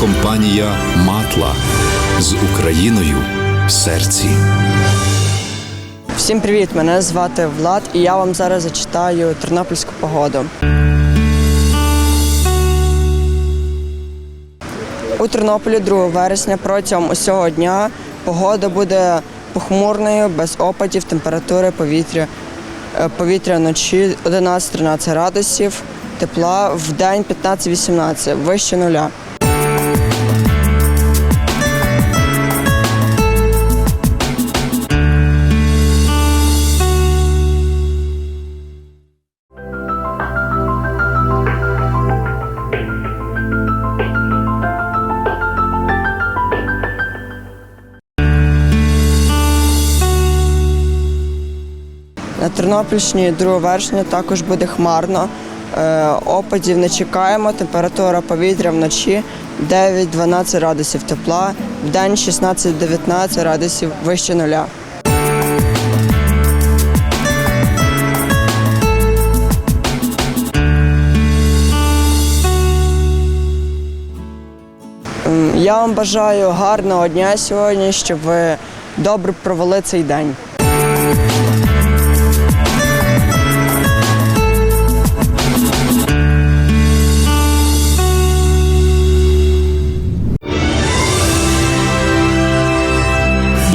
компанія Матла з Україною в серці. Всім привіт! Мене звати Влад, і я вам зараз зачитаю тернопільську погоду. У Тернополі 2 вересня протягом усього дня погода буде похмурною, без опадів, температури повітря, е, повітря вночі 11-13 градусів, тепла в день 15-18, вище нуля. На Тернопільщині 2 вересня також буде хмарно. Е, Опадів не чекаємо. Температура повітря вночі 9-12 градусів тепла, в день 16-19 градусів вище нуля. Я вам бажаю гарного дня сьогодні, щоб ви добре провели цей день.